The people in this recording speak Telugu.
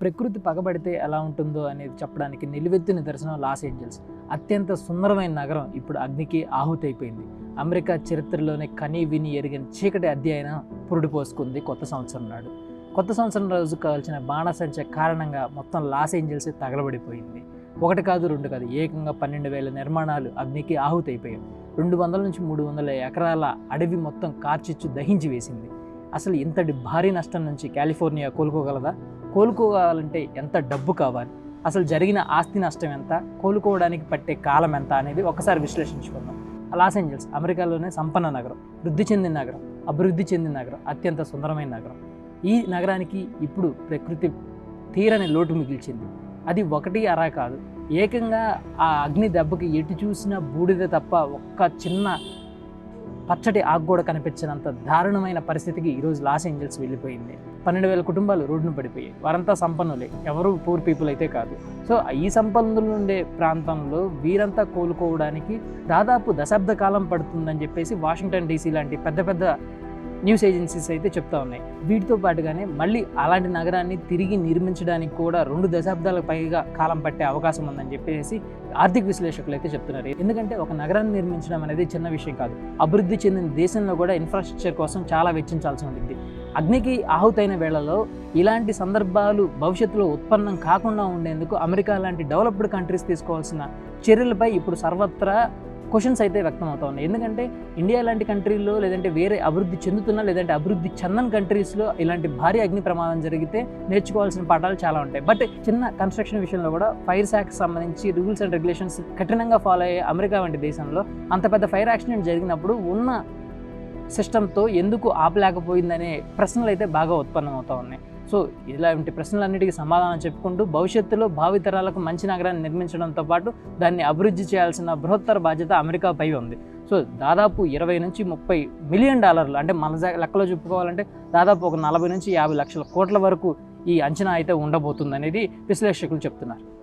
ప్రకృతి పగబడితే ఎలా ఉంటుందో అనేది చెప్పడానికి నిలువెత్తు నిదర్శనం లాస్ ఏంజల్స్. అత్యంత సుందరమైన నగరం ఇప్పుడు అగ్నికి ఆహుతైపోయింది. అమెరికా చరిత్రలోనే కనీ విని ఎరిగిన చీకటి అధ్యయనం పురుడుపోసుకుంది కొత్త సంవత్సరం నాడు. కొత్త సంవత్సరం రోజు కావాల్సిన బాణసంచ కారణంగా మొత్తం లాస్ ఏంజల్స్ తగలబడిపోయింది. ఒకటి కాదు రెండు కాదు ఏకంగా పన్నెండు వేల నిర్మాణాలు అగ్నికి ఆహుతైపోయాయి. రెండు వందల నుంచి మూడు వందల ఎకరాల అడవి మొత్తం కార్చిచ్చు దహించి వేసింది. అసలు ఇంతటి భారీ నష్టం నుంచి కాలిఫోర్నియా కోలుకోగలదా? కోలుకోవాలంటే ఎంత డబ్బు కావాలి? అసలు జరిగిన ఆస్తి నష్టం ఎంత? కోలుకోవడానికి పట్టే కాలం ఎంత అనేది ఒకసారి విశ్లేషించుకుందాం. లాస్ ఏంజల్స్ అమెరికాలోనే సంపన్న నగరం వృద్ధి చెందిన నగరం అభివృద్ధి చెందిన నగరం అత్యంత సుందరమైన నగరం. ఈ నగరానికి ఇప్పుడు ప్రకృతి తీరని లోటు మిగిల్చింది. అది ఒకటి అరా కాదు. ఏకంగా ఆ అగ్ని దెబ్బకి ఎటు చూసినా బూడిద తప్ప ఒక్క చిన్న పచ్చటి ఆకు కూడా కనిపించినంత దారుణమైన పరిస్థితికి ఈరోజు లాస్ ఏంజల్స్ వెళ్ళిపోయింది. పన్నెండు వేల కుటుంబాలు రోడ్డును పడిపోయాయి. వారంతా సంపన్నులే. ఎవరు పూర్ పీపుల్ అయితే కాదు. సో ఈ సంపన్నులు ఉండే ప్రాంతంలో వీరంతా కోలుకోవడానికి దాదాపు దశాబ్ద కాలం పడుతుందని చెప్పేసి వాషింగ్టన్ డీసీ లాంటి పెద్ద పెద్ద న్యూస్ ఏజెన్సీస్ అయితే చెప్తా ఉన్నాయి. వీటితో పాటుగానే మళ్ళీ అలాంటి నగరాన్ని తిరిగి నిర్మించడానికి కూడా రెండు దశాబ్దాలకు పైగా కాలం పట్టే అవకాశం ఉందని చెప్పేసి ఆర్థిక విశ్లేషకులు అయితే చెప్తున్నారు. ఎందుకంటే ఒక నగరాన్ని నిర్మించడం అనేది చిన్న విషయం కాదు. అభివృద్ధి చెందిన దేశంలో కూడా ఇన్ఫ్రాస్ట్రక్చర్ కోసం చాలా వెచ్చించాల్సి ఉంటుంది అగ్నికి ఆహుతైన వేళలో ఇలాంటి సందర్భాలు భవిష్యత్తులో ఉత్పన్నం కాకుండా ఉండేందుకు అమెరికా లాంటి డెవలప్డ్ కంట్రీస్ తీసుకోవాల్సిన చర్యలపై ఇప్పుడు సర్వత్రా క్వశ్చన్స్ అయితే వ్యక్తం అవుతా ఉన్నాయి ఎందుకంటే ఇండియా లాంటి కంట్రీల్లో లేదంటే వేరే అభివృద్ధి చెందుతున్న లేదంటే అభివృద్ధి చెందని కంట్రీస్లో ఇలాంటి భారీ అగ్ని ప్రమాదం జరిగితే నేర్చుకోవాల్సిన పాఠాలు చాలా ఉంటాయి. బట్ చిన్న కన్స్ట్రక్షన్ విషయంలో కూడా ఫైర్ శాఖకి సంబంధించి రూల్స్ అండ్ రెగ్యులేషన్స్ కఠినంగా ఫాలో అయ్యే అమెరికా వంటి దేశంలో అంత పెద్ద ఫైర్ యాక్సిడెంట్ జరిగినప్పుడు ఉన్న సిస్టంతో ఎందుకు ఆపలేకపోయిందనే ప్రశ్నలు అయితే బాగా ఉత్పన్నమవుతా ఉన్నాయి సో ఇలాంటి ప్రశ్నలన్నిటికీ సమాధానం చెప్పుకుంటూ భవిష్యత్తులో భావితరాలకు మంచి నగరాన్ని నిర్మించడంతో పాటు దాన్ని అభివృద్ధి చేయాల్సిన బృహత్తర బాధ్యత అమెరికాపై ఉంది. సో దాదాపు ఇరవై నుంచి ముప్పై మిలియన్ డాలర్లు అంటే మన లెక్కలో చెప్పుకోవాలంటే దాదాపు ఒక నలభై నుంచి యాభై లక్షల కోట్ల వరకు ఈ అంచనా అయితే ఉండబోతుందనేది విశ్లేషకులు చెప్తున్నారు.